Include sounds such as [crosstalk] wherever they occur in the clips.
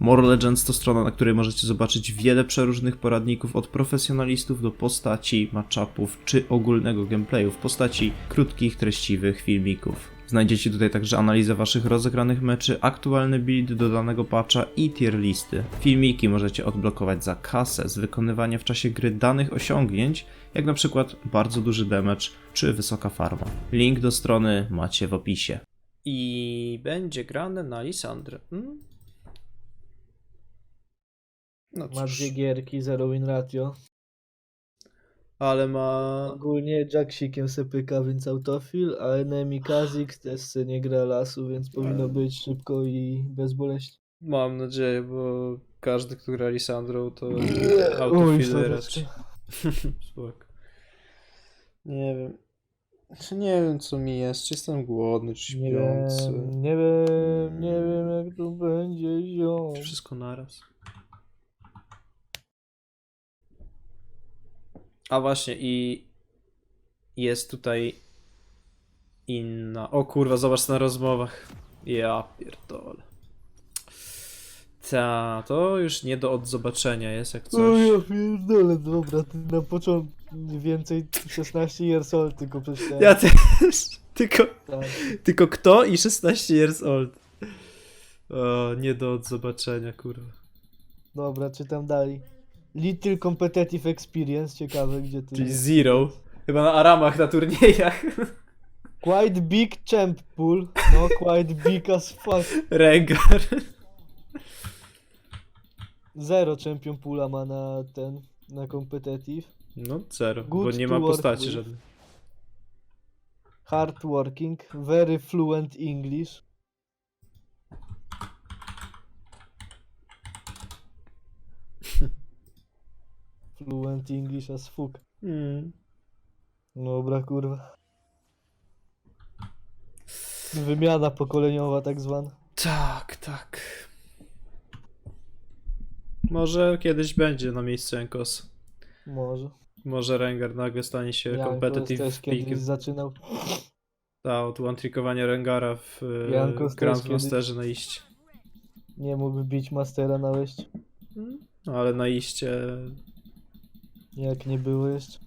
More Legends to strona, na której możecie zobaczyć wiele przeróżnych poradników od profesjonalistów do postaci, matchupów czy ogólnego gameplayu w postaci krótkich, treściwych filmików. Znajdziecie tutaj także analizę waszych rozegranych meczy, aktualny build do danego patcha i tier listy. Filmiki możecie odblokować za kasę z wykonywania w czasie gry danych osiągnięć, jak na przykład bardzo duży damage czy wysoka farma. Link do strony macie w opisie. I będzie grane na Lisandrę. Hmm? No Ma dwie gierki, zero win ratio. ale ma... Ogólnie Jacksikiem se pyka, więc autofil, a enemy Kazik [sighs] też se nie gra lasu, więc powinno być szybko i bezboleśnie. Mam nadzieję, bo każdy, kto gra Lisandrą, to soreczka. raczej. Spoko. Nie wiem. Czy Nie wiem, co mi jest. Czy jestem głodny, czy Nie śpiący. wiem, nie wiem, nie wiem jak tu będzie ziom. Wszystko naraz. A właśnie, i jest tutaj inna. O kurwa, zobacz na rozmowach. Ja pierdolę. Ta, to już nie do odzobaczenia jest jak O coś. ja pierdolę, dobra, ty na początku więcej 16 years old tylko przeczytałem. Ja też. [laughs] Tylko, Tak. tylko kto i 16 years old. O, nie do odzobaczenia, kurwa. Dobra, czytam dalej. Little Competitive Experience, ciekawe gdzie ty. Czyli zero. Chyba na aramach na turniejach. Quite big champ pool. No, quite big as fuck. Rengar. Zero champion poola ma na ten, na competitive. No zero, bo Good nie to ma work postaci with. żadnej. Hard working, very fluent English. Fluent English as fuck. Mm. Dobra, kurwa. Wymiana pokoleniowa tak zwana. Tak, tak. Może kiedyś będzie na miejscu Jankos. Może. Może Rengar nagle stanie się Jankos competitive też kiedyś zaczynał. Ta, od one-trickowania Rengara w e, Jankos Grand kiedyś- Masterze na iście. Nie mógł bić Mastera na wejście. No ale na iście... Jak nie było jeszcze.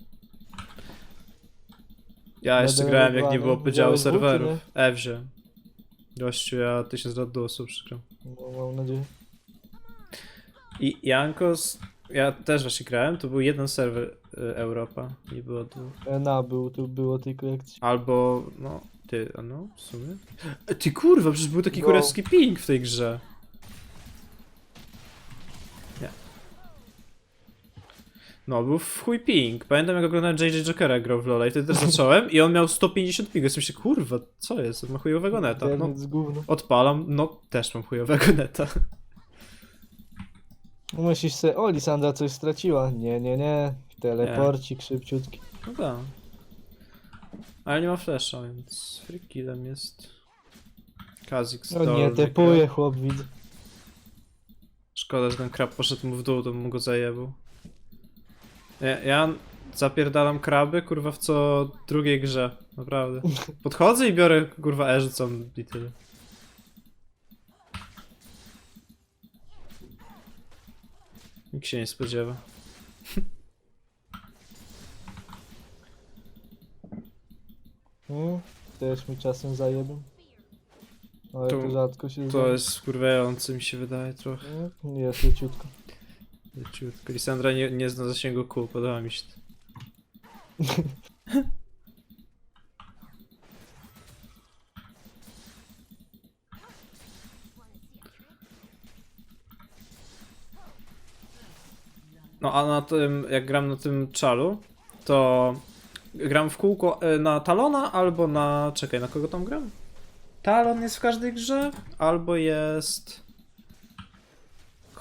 Ja jeszcze Będę grałem jak nie było podziału serwerów. Ewzie. Gościu, ja tysiąc lat do osób przygram. No, mam nadzieję. I Jankos... Ja też właśnie grałem, to był jeden serwer e, Europa, nie było dwóch. Na był, tu było tylko jak ci. Albo, no, ty, a no, w sumie. E, Ty kurwa, przecież był taki No. kurewski ping w tej grze. No, był w chuj ping. Pamiętam jak oglądałem JJ Jokera grał w LoL i wtedy też zacząłem i on miał 150 ping. Jestem się, kurwa, co jest? On ma chujowego neta. No, Ten z gówno. odpalam, no, też mam chujowego neta. Myślisz se, o Lisandra coś straciła. Nie, nie, nie. Teleporcik szybciutki. No tak. Ale nie ma flasha, więc free killem jest... Kazik No nie, tepuje chłop, widzę. Szkoda, że ten krab poszedł mu w dół, to bym go zajebał. Ja, ja zapierdalam kraby, kurwa, w co drugiej grze. Naprawdę. Podchodzę i biorę, kurwa, E rzucam i tyle. Nikt się nie spodziewa. [laughs] Hmm? Też mi czasem zajebę. Ale to, To- rzadko się To jest skurwiające, mi się wydaje trochę. Hmm? Jest leciutko. Leciutko. Lisandra nie, nie zna zasięgu kół, podoba mi się to. [laughs] No a na tym, jak gram na tym czalu, to gram w kółko e, na Talona albo na... Czekaj, na kogo tam gram? Talon jest w każdej grze, albo jest...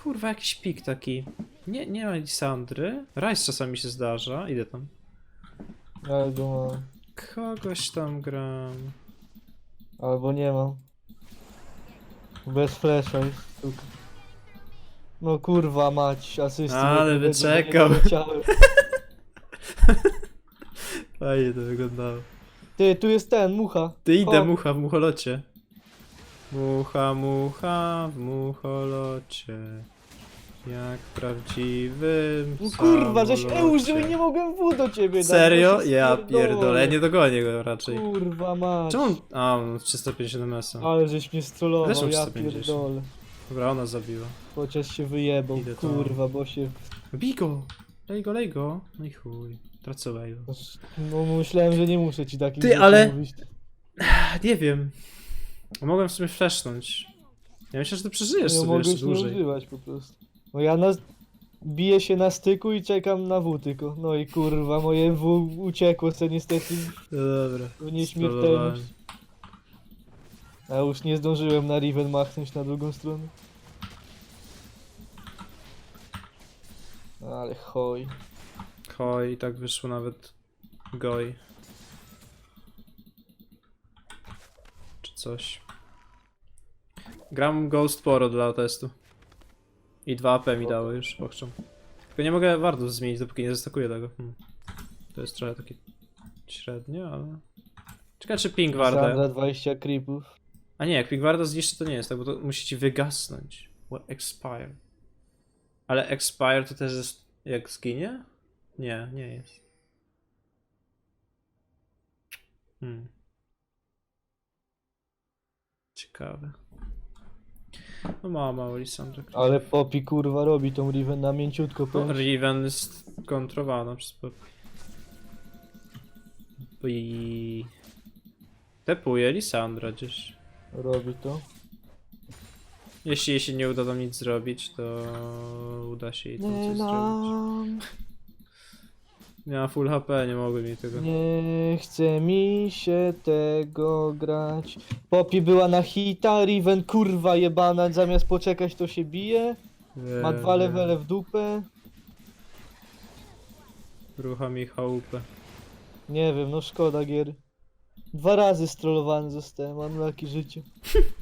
Kurwa, jakiś pik taki. Nie, nie ma Lisandry. Rice czasami się zdarza. Idę tam. Albo mam. Kogoś tam gram. Albo nie mam. Bez flasha jest sztuka. No kurwa mać, asysty. Ale nie wyczekał. doleciały. [laughs] Fajnie to wyglądało. Ty, tu jest ten, mucha. Ty idę Hop. mucha w mucholocie. Mucha, mucha w mucholocie. Jak prawdziwym No kurwa, żeś samolocie. E użył i nie mogłem W do ciebie dać. Serio? bo się Ja spierdolę. pierdolę, nie dogonię go raczej. Kurwa mać. Czemu on... A, on 350 ms. Ale żeś mnie Też mam ja 150. pierdolę. Dobra, ona zabiła. Chociaż się wyjebał, Idę kurwa, bo się... Bij go! Lej go, lej go. No i chuj. Tracę go. No myślałem, że nie muszę ci takich Ty, rzeczy ale- mówić. Nie wiem. Mogłem w sumie flashnąć. Ja myślę, że ty przeżyjesz sobie mogłeś jeszcze nie dłużej. używać po prostu. No ja na... biję się na styku i czekam na W tylko. No i kurwa, moje W uciekło co niestety No dobra. w nieśmiertelność. A już nie zdążyłem na Riven machnąć na drugą stronę. Ale. Hoj, i tak wyszło nawet goj. Czy coś. Gram Ghost Poro dla testu. I 2 AP mi dało już, pochczą. Tylko nie mogę wardów zmienić, dopóki nie zastakuję tego. Hmm. To jest trochę takie średnie, ale... Czekaj, czy ping warda... Sandra 20 creepów. A nie, jak ping warda zniszczy, to nie jest tak, bo to musi ci wygasnąć. What expire. Ale expire to też jest jak zginie? Nie, nie jest. Hmm. Ciekawe. No mała, mało Lisandra. Ale Poppy kurwa robi tą Riven na mięciutko No, powiem. Riven jest kontrowana przez Poppy. I... Tepuje Lisandra gdzieś. Robi to. Jeśli jej się nie uda tam nic zrobić, to uda się jej tam coś zrobić. nam, Miała full HP, nie mogłem jej tego. nie chce mi się tego grać. Poppy była na hita, Riven kurwa jebana, zamiast poczekać to się bije. Ma Wiem, dwa levele w dupę. Rucha mi chałupę. Nie wiem, no szkoda gier. Dwa razy strollowany zostałem, mam laki życie. [laughs]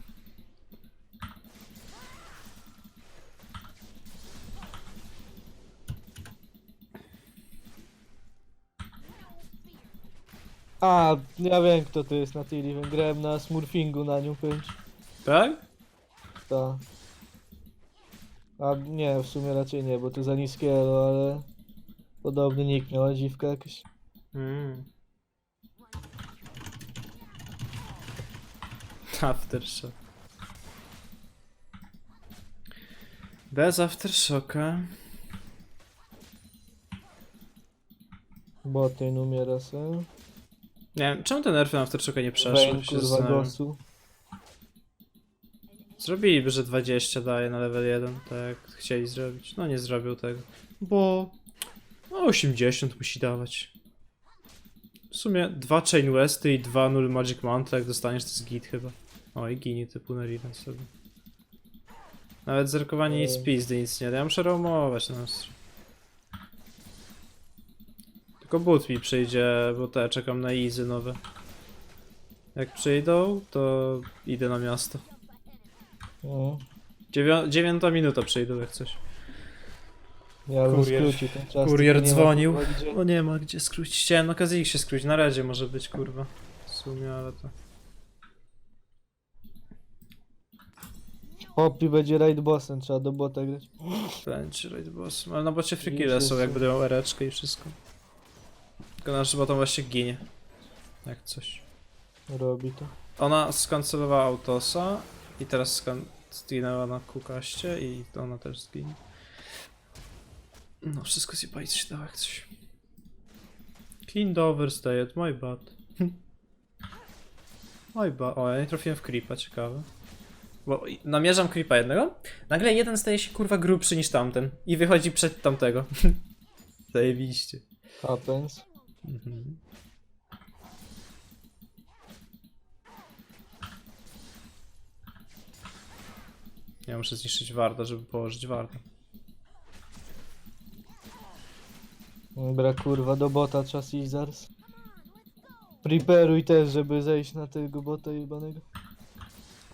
A, ja wiem kto to jest na tej Riven. Grałem na smurfingu na nią powiem ci. Tak? Ta. A nie, w sumie raczej nie, bo to za niskie elo, ale podobny nick miała dziwka jakaś. Mm. Aftershock. Bez aftershocka. Boty umiera se. Nie wiem, czemu te nerfy na aftershocka nie przeszły? Się zastanawiam. Zrobiliby, że 20 daje na level 1, tak jak chcieli zrobić. No nie zrobił tego. Bo no 80 musi dawać. W sumie dwa Chain Westy i dwa Null Magic Mantra, jak dostaniesz to jest git chyba. O i ginie typu na sobie. Nawet zerkowanie nic Ej. pizdy nic nie da, ja muszę roamować na nas. Tylko but mi przyjdzie, bo te czekam na easy nowe. Jak przyjdą, to idę na miasto. No. Dziewią dziewiąta minuta przyjdą jak coś. Ja bym Kurier- skrócił ten czas. kurier tylko nie ma, dzwonił. gdzie. O nie ma gdzie skrócić. Chciałem na Kazik się skrócić. Na razie może być kurwa. W sumie, ale to. Poppy będzie raid bossem, trzeba do bota grać. Będzie raid boss. Ale na bocie kille są, jak będę miał ereczkę i wszystko. Tylko nasz botem właśnie ginie. Jak coś. Robi to. Ona skancelowała autosa i teraz skan zginęła na kukaście i ona też zginie. No wszystko zjebać się dało jak coś. Kind overstayed, my bad. [laughs] my bad. O, ja nie trafiłem w creepa, ciekawe. Bo namierzam creepa jednego, nagle jeden staje się kurwa grubszy niż tamten i wychodzi przed tamtego. [laughs] Zajebiście. Happens. Mhm. Ja muszę zniszczyć warda, żeby położyć warda. Dobra, kurwa, do bota czas iść zaraz. Preparuj też, żeby zejść na tego bota jebanego.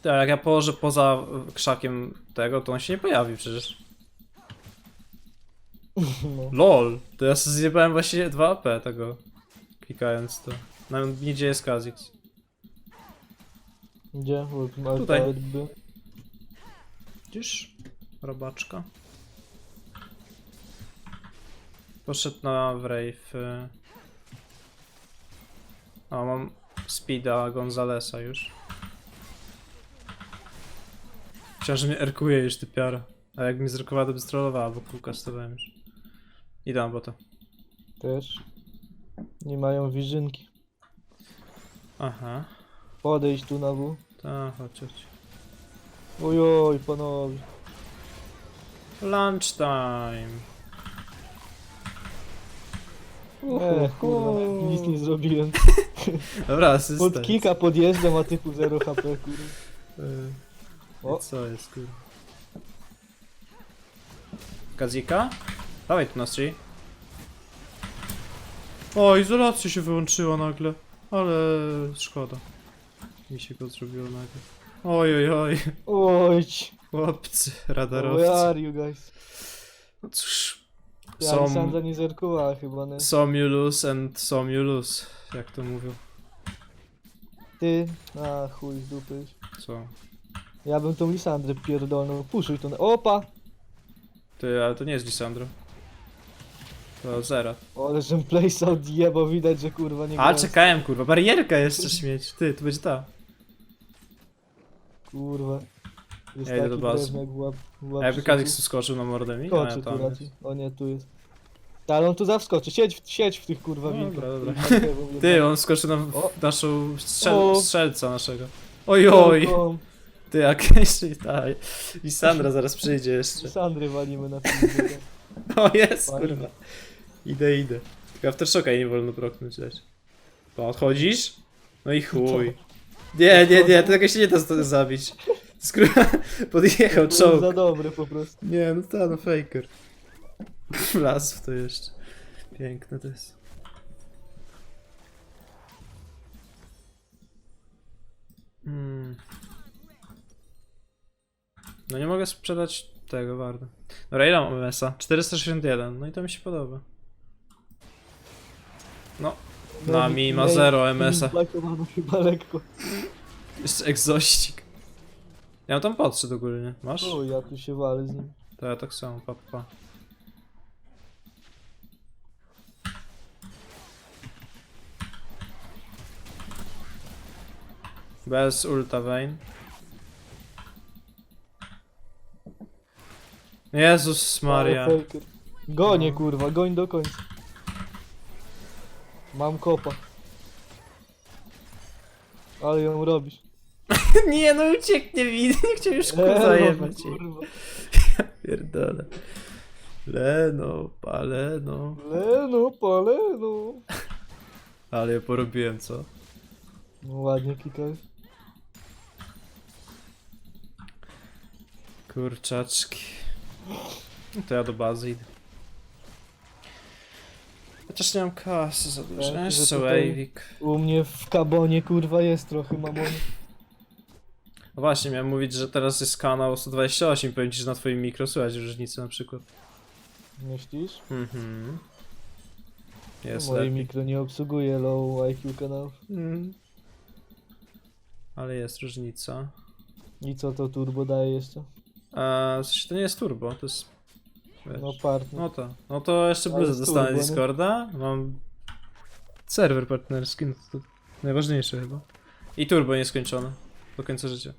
Tak, jak ja położę poza krzakiem tego, to on się nie pojawi przecież. No. LOL! To ja sobie zjebałem właśnie 2 AP tego. Klikając to. Nawet nie dzieje Skazix. Gdzie? Bo Tutaj. alfabet był. Widzisz? Robaczka. Poszedł na Wraith. y. O, mam Speeda Gonzalesa już. Chciałem, że mnie erkuje już typiara. A jak mnie zerkowała, to by strollowała, bo kółka stawałem już. Idę na bota. Też. Nie mają wiżynki. Aha. Podejdź tu na W. Ta, chodź, chodź. Ojoj, panowie. Lunchtime. E, kurwa, nic nie zrobiłem. [laughs] Dobra, asystent. Pod kika podjeżdżam, a typu 0 HP, kurwa. Y, O. Co jest, kurwa? Kazika? Dawaj tu na strzy. O, izolacja się wyłączyła nagle. Ale szkoda. Mi się go zrobiło nagle. Oj, oj, oj. Oj, Chłopcy, where radarowcy. are you guys? No cóż. Ja Aleksandra nie zerkowała chyba, nie? some you lose and some you lose. Jak to mówią. Ty? A, chuj z dupy. Co? Ja bym tą Lisandrę pierdolnął. Puszuj to na... Opa! Ty, ale to nie jest Lisandro. To Zera. O, ale żem place odjebał, widać, że kurwa nie A, grałem. czekałem, kurwa. Barierka jeszcze śmieć. Ty, to będzie ta. Kurwa. Jest Ja idę taki do bazy. drewniak łap, jakby Kazix tu skoczył na mordę mi? Skoczy A, tu tam raczej. O nie, tu jest. Ta, ale on tu zawskoczy. Siedź, w- siedź w tych kurwa No, wilkach. dobra, [laughs] dobra. Ty, jebanych. on skoczył na O. naszą strzel O. strzelca naszego. Oj, oj. Ty, jak [laughs] jeszcze daj. I Sandra zaraz przyjdzie jeszcze. Sandry walimy na [laughs] pizdę. O, jest, Fajnie. kurwa. Idę, idę. Tylko Aftershocka nie wolno proknąć dać. To odchodzisz? No i chuj. Nie, nie, nie, tego się nie da z- zabić. Skrót [laughs] podjechał To jest za czołg. dobre po prostu. Nie, no ta, no faker. [laughs] Las w to jeszcze. Piękne to jest. Hmm. No nie mogę sprzedać tego warto. Dobra, ile mam MS-a? 461, no i to mi się podoba. No, nami ma 0 MS-a. Blakowano chyba lekko. Jeszcze egzościk. Ja mam tam podszedł ogólnie. Masz? O, ja tu się walę z nim. To ja tak samo, pa, pa. Bez ulta Vayne. Jezus Maria. Ale faker. Gonię No. kurwa, goń do końca. Mam kopa. Ale ją robisz. [laughs] Nie no ucieknie mi, [laughs] nie chciał już kurwa jebać. kurwa. Pierdolę. Leno, paleno. Leno, paleno. Ale ja porobiłem co? No ładnie kikaj. Kurczaczki. No to ja do bazy idę. Chociaż nie mam kasy za dużo. Tak, że tutaj-. U mnie w kabonie kurwa jest trochę mamony. No właśnie, miałem mówić, że teraz jest kanał 128. Powiem ci, że na twoim mikro słychać różnicę na przykład. Myślisz? Mhm. Jest Moje lepiej. mikro nie obsługuje low IQ kanałów. Mm. Ale jest różnica. I co to turbo daje jeszcze? Eee, w sensie to nie jest turbo, to jest... Wiesz. No partner. No to. No to jeszcze bluzę dostanę? Discorda. Mam serwer partnerski, no to, to najważniejsze chyba. I turbo nieskończone. Do końca życia.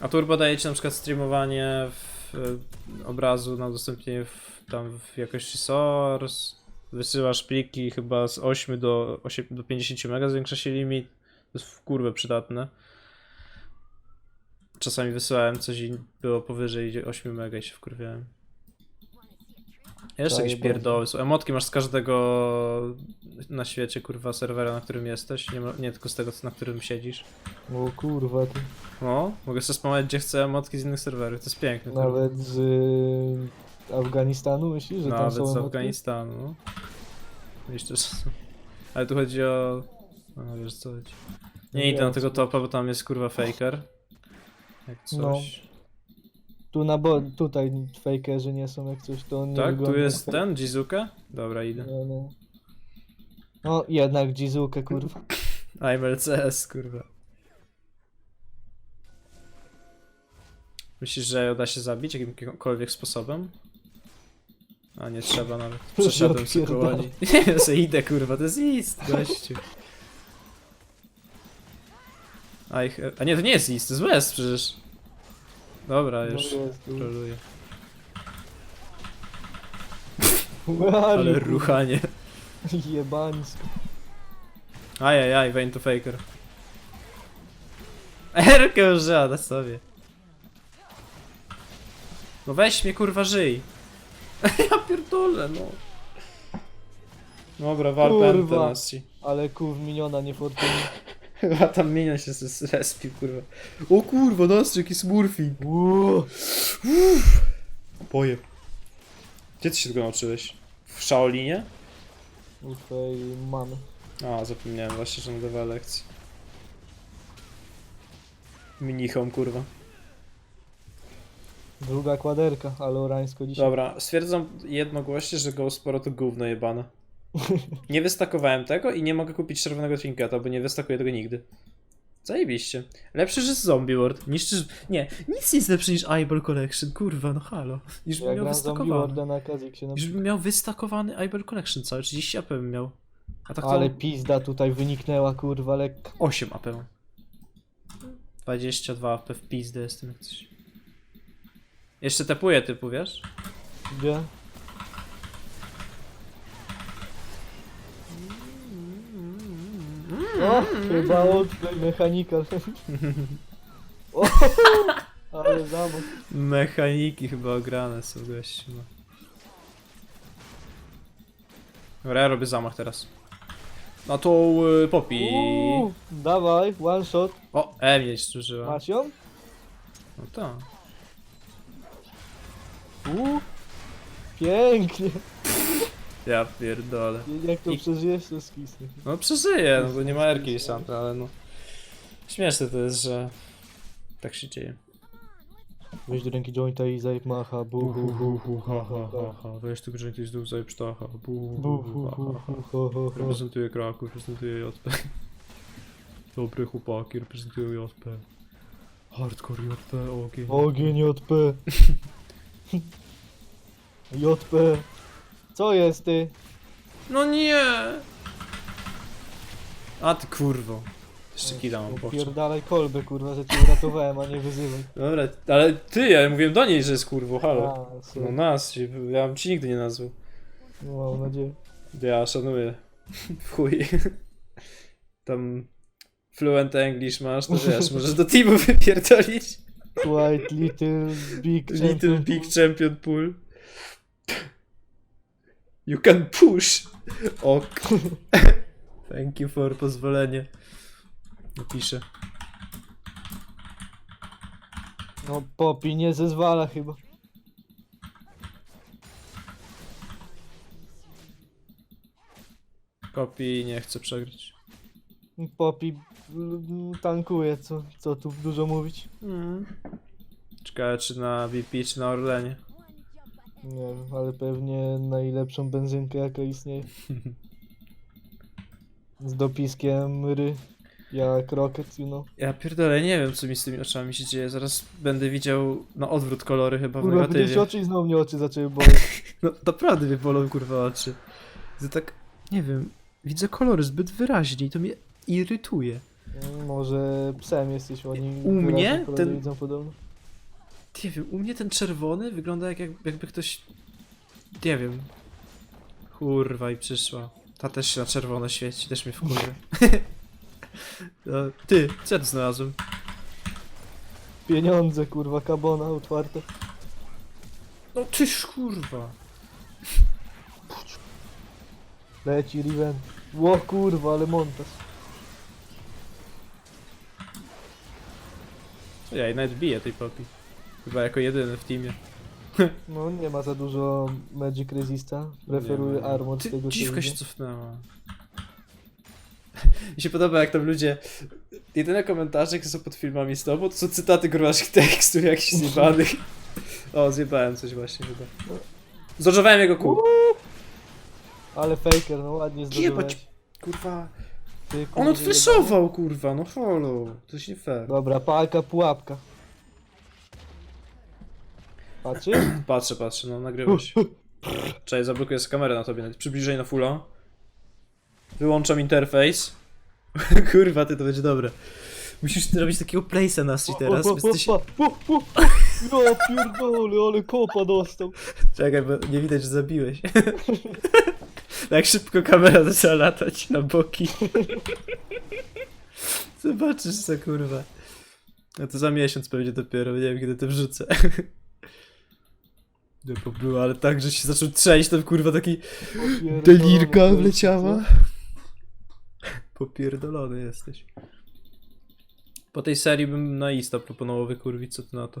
A turbo daje ci na przykład streamowanie w, e, obrazu na udostępnienie w, tam w jakości source. Wysyłasz pliki chyba z 8 do, 8 do 50 mega, zwiększa się limit. To jest w kurwę przydatne. Czasami wysyłałem coś i było powyżej 8 mega i się wkurwiałem. Jeszcze jakieś pierdoły są. Emotki masz z każdego na świecie, kurwa, serwera, na którym jesteś. Nie, nie tylko z tego, na którym siedzisz. O kurwa, ty. No, mogę sobie spamować gdzie chcę emotki z innych serwerów. To jest piękne. kurwa. Nawet z y, Afganistanu myślisz, że tam Nawet są z emotki? Afganistanu. No. Że są. Ale tu chodzi o... No wiesz co chodzi. Nie No idę na tego topa, bo tam jest kurwa faker. Jak coś. No. Tu na bo... tutaj fakerzy nie są jak coś, to on nie tak, tu jest tak. ten, Jizuka? Dobra, idę. No, no. no jednak Jizuka, kurwa. [laughs] I'm LCS, kurwa. Myślisz, że ją da się zabić jakimkolwiek sposobem? A nie trzeba nawet. [laughs] Przeszedłem sobie koło Nie, idę kurwa, to jest list, gościu. A, ich, a nie, to nie jest ist, to jest West przecież. Dobra, No już troluję. Ale ruchanie. Jebańsko. Ajajaj, Vayne to Faker. Erkę na sobie. No weź mnie kurwa żyj. [laughs] ja pierdolę no. Dobra, wal Kurwa. Ale kurw miniona niefortunnie. Chyba tam minion się zrespił kurwa. O kurwa, nastrzyk i smurfing. Boję. Gdzie ty się tego nauczyłeś? W Shaolinie? U twojej mamy. A, zapomniałem właśnie, że nadawała lekcji. Mnichom, kurwa. Druga kwaderka, ale orańsko dzisiaj. Dobra, stwierdzam jednogłośnie, że Ghostporo to gówno jebane. Nie wystakowałem tego i nie mogę kupić czerwonego trinketa, bo nie wystakuję tego nigdy. Zajebiście. Lepszy niż Zombie World. Niszczysz... Nie, nic nie jest lepsze niż Eyeball Collection, kurwa, no halo. Już bym Ja miał wystakowany. Na Kaziksie. No. Już bym miał wystakowany Eyeball Collection cały, 30 AP bym miał. A tak to... Ale pizda tutaj wyniknęła kurwa lekko. 8 AP mam. 22 AP w pizdę jestem jak coś. Jeszcze tepuję typu, wiesz? Gdzie? O, chyba odplay mechanikal. [laughs] O, ale zamok. Mechaniki chyba ograne są gości. No. Dobra, ja robię zamach teraz. Na tą y. Uuu, dawaj, one shot. O, E mnie zużyła. Masz ją? No tak. Uuu, pięknie. Ja pierdolę. Jak to I- przeżyjesz, to skisny. No przeżyję, no bo nie ma Erki Santa, ale no. Śmieszne to jest, że tak się dzieje. Weź do ręki jointa i zajeb macha, bu, bu, bu, bu, ha, ha, ha. Weź tu grzęty z dół, zajeb ptacha. Bu, ho, ho, ho. Reprezentuję Kraków, reprezentuję JP. [laughs] Dobre chłopaki, reprezentują JP. Hardcore JP, ogień. Ogień JP. [laughs] JP. Co jest ty? No nie! A ty kurwo. Jeszcze kida mam pochcie. Pierdalaj kolbę, kurwa, że cię uratowałem, a nie wyzywaj. Dobra, ale ty, ja mówiłem do niej, że jest kurwo, halo. A. No nas, ja bym ci nigdy nie nazwał. No, mam nadzieję. Ja szanuję. W chuj. Tam fluent English masz, to wiesz, możesz do teamu wypierdolić. White Little Big Little Champion. Big Champion Pool. You can push. Ok. [laughs] Thank you for pozwolenie. Napiszę. No, Poppy nie zezwala chyba. Kopi nie chcę przegrać. Poppy mm, tankuje, co, co tu dużo mówić. Mm. Ciekawe czy na BP, czy na Orlenie. Nie wiem, ale pewnie najlepszą benzynkę jaka istnieje. [laughs] Z dopiskiem ry, jak Rocket, you know. Ja pierdolę, nie wiem co mi z tymi oczami się dzieje. Zaraz będę widział na odwrót kolory chyba w Kurwa, negatywie. oczy i znowu mnie oczy zaczęły [laughs] boleć. No naprawdę mnie bolą kurwa oczy. To tak, nie wiem, widzę kolory zbyt wyraźnie i to mnie irytuje. Mm, Może psem jesteś, oni U mnie? wyraźnie kolory Ten- widzą podobno. Nie wiem, u mnie ten czerwony wygląda jak, jak jakby ktoś... Nie wiem. Kurwa i przyszła. Ta też się na czerwono świeci, też mnie wkurza. [laughs] no, ty, co ja tu znalazłem? Pieniądze, kurwa, kabona otwarte. No tyż kurwa. Leci Riven. Ło kurwa, ale montaż. Ja i nawet biję tej popi. Chyba jako jedyny w teamie. No nie ma za dużo Magic Resista. Preferuję. Armor z Ty, tego dziwka się cofnęła. [laughs] Mi się podoba jak tam ludzie... Jedyne komentarze, jakie są pod filmami z tobą, to są cytaty groźnych tekstów jakichś [laughs] zjebanych. O, zjebałem coś właśnie chyba. Zdążowałem jego kół. Ale faker, no ładnie Jebać, kurwa. Ty, On kurwa, odfleszował, kurwa, no holo. To jest nie fair. Dobra, palka, pułapka. Patrzysz? [clears throat] Patrzę, patrzę, no nagrywasz. [clears throat] Cześć, zablokuję sobie kamerę na tobie. Przybliżej na fulla. Wyłączam interfejs. [laughs] Kurwa, ty to będzie dobre. Musisz robić takiego place'a na street teraz. Bo jesteś... Ja pierdolę, ale kopa dostał. Czekaj, bo nie widać, że zabiłeś. [laughs] tak szybko kamera zaczęła latać na boki. [laughs] Zobaczysz co, kurwa. No to za miesiąc pewnie dopiero, nie wiem kiedy to wrzucę. Nie było, ale tak, że się zaczął trzęść, tam kurwa taki delirka wleciała. Popierdolony jesteś. Po tej serii bym na Insta proponował wykurwić, co ty na to?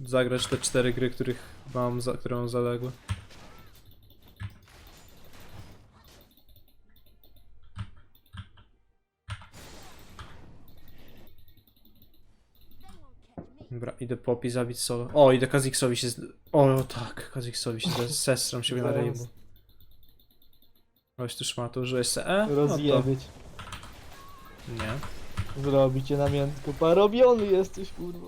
Zagrać te cztery gry, których mam, za, które mam zaległe. Dobra, idę Poppy zabić solo. O, idę Kazixowi się z... O, tak, Kazixowi się z sestram siebie na. Rainbow. Weź tu szmatę, użyłeś se E? No to... Rozjebić. Nie. Zrobicie namiętko. Parobiony jesteś, kurwa.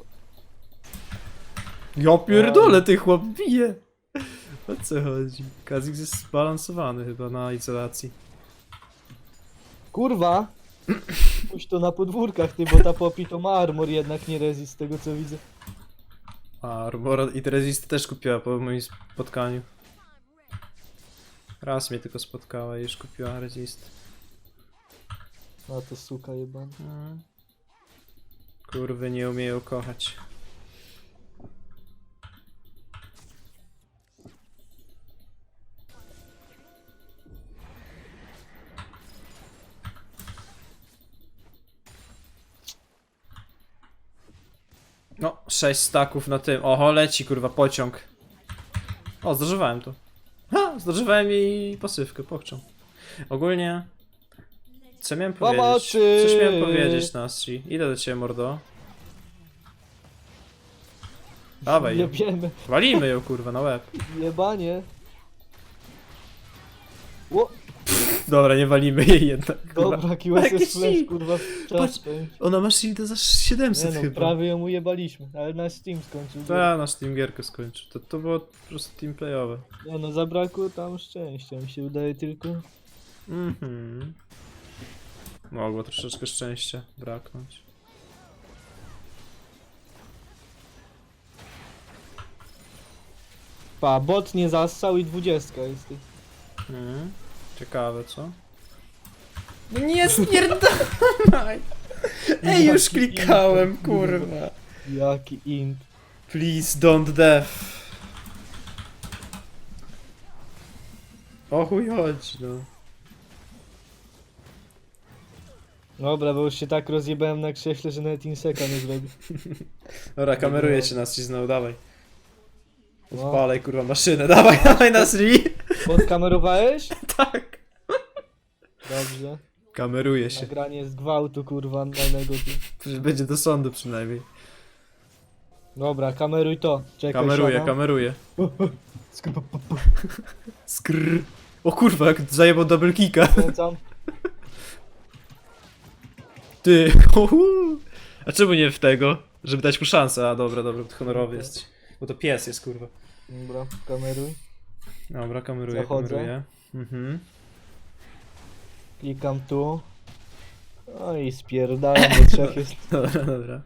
Ja pierdolę, ty chłop bije! O co chodzi? Kazix jest zbalansowany chyba na izolacji. Kurwa! Pójdź to na podwórkach, ty, bo ta popi to ma armor jednak nie rezist z tego co widzę. A Armora i Resist też kupiła po moim spotkaniu. Raz mnie tylko spotkała i już kupiła Resist. No to suka jebana. Mm. Kurwy nie umieją kochać. No, sześć staków na tym. Oho, leci kurwa pociąg. O, zdążowałem to. Ha, zdążowałem jej pasywkę, pochczą. Ogólnie... Co miałem powiedzieć? Pomocy! Coś miałem powiedzieć, Nastri. Idę do ciebie, mordo. Dawaj, ją. Jebiemy. walimy ją kurwa na łeb. Jebanie. O, Dobra, nie walimy jej jednak. Kurwa. dobra, Jaki QSS Flash, shield. kurwa, Patrz. Ona ma shielda za Nie 700 no, chyba. prawie ją ujebaliśmy, ale na Steam skończył. Ta, nasz team gierkę skończył. To, to było po prostu team playowe. Nie no, zabrakło tam szczęścia, mi się wydaje tylko. Mhm. Mogło troszeczkę szczęścia braknąć. Pa, bot nie zassał i dwudziestka jest. Mhm. Ciekawe, co? No nie spierdolaj! [laughs] Ej, już klikałem, kurwa. Jaki int. Please don't death. O chuj chodź, no. Dobra, bo już się tak rozjebałem na krześle, że nawet inseka nie zrobię. [laughs] Dobra, kameruję cię Nasri znowu, dawaj. No. Odpalaj kurwa maszynę, [laughs] dawaj, dawaj Nasri! Podkamerowałeś? [laughs] Tak. Dobrze. Kameruje się. Nagranie z gwałtu, kurwa. Przecież będzie do sądu przynajmniej. Dobra, kameruj to. Czekaj, Kameruje, siadam. kameruje. [laughs] Skr- p- p- p- Skrrr. O kurwa, jak zajebał double kicka. Kręcam. Ty. [laughs] Uhu. A czemu nie w tego? Żeby dać mu szansę. A dobra, dobra, to honorowy jesteś. Bo to pies jest kurwa. Dobra, kameruj. Dobra, kameruję, Zachodzę. kameruję. Mhm. Klikam tu. No i spierdalam, bo trzech [laughs] jest. Dobra, dobra.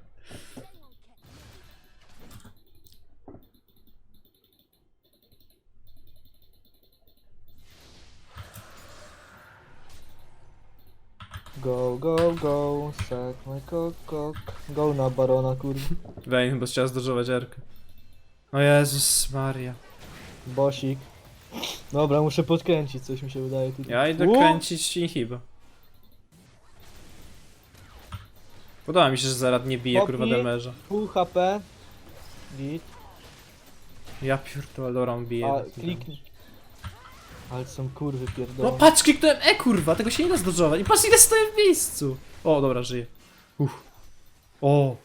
Go, go, go, suck my cock, cock. Go na barona, kurwa. Wayne chyba chciała zdążować Erkę. O Jezus Maria. Bosik. Dobra, muszę podkręcić, coś mi się wydaje tutaj. Ja idę U! kręcić inhiba. Podoba mi się, że zaraz nie bije kurwa demerza. Pół HP. Git. Ja bije. A, kliknij. Ale są kurwy No pierdolone. patrz, kliknąłem E kurwa, tego się nie da zdążować. I patrz ile stoję w miejscu. O, dobra, żyje. Uff. O.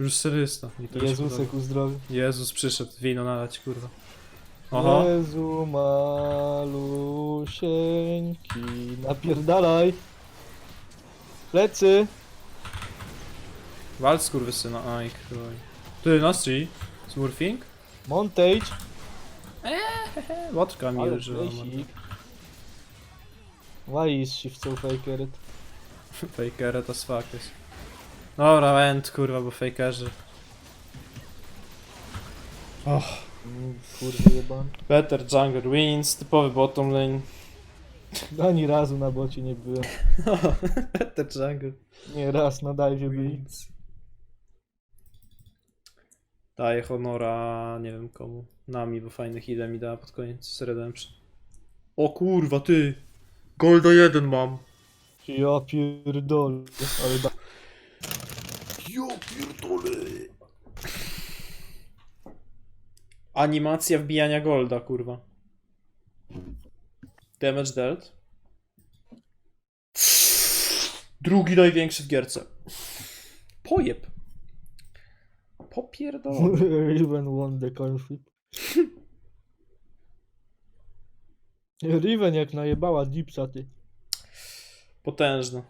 Już serysta. I to Jezusek uzdrowił. Jezus przyszedł, wino nalać, kurwa. Oho. Jezu malusieńki, napierdalaj. Plecy. Walcz skurwysyna, aj chuj. Ty, Nastri, smurfing? Montage, Hehe, łotka mi ale użyła. basic. Why is she so fakered? [laughs] Fakera to fuck jest. Dobra, end kurwa, bo fakerzy. Och, Kurwa jeban. better jungler wins, typowy bottom lane. [laughs] Ani razu na bocie nie byłem. [laughs] better jungler Nie, raz na dive byli. wins. Daję honora, nie wiem komu. Nami, bo fajny heal mi dała pod koniec z Redemption. O kurwa, ty! Golda 1 mam. Ja pierdolę, ale da... Ja pierdolę. Animacja wbijania golda, kurwa. Damage dealt. Drugi największy w gierce. Pojeb. Popierdolony. [laughs] Riven won the coin flip. [laughs] Riven jak najebała Dipsa ty. Potężne.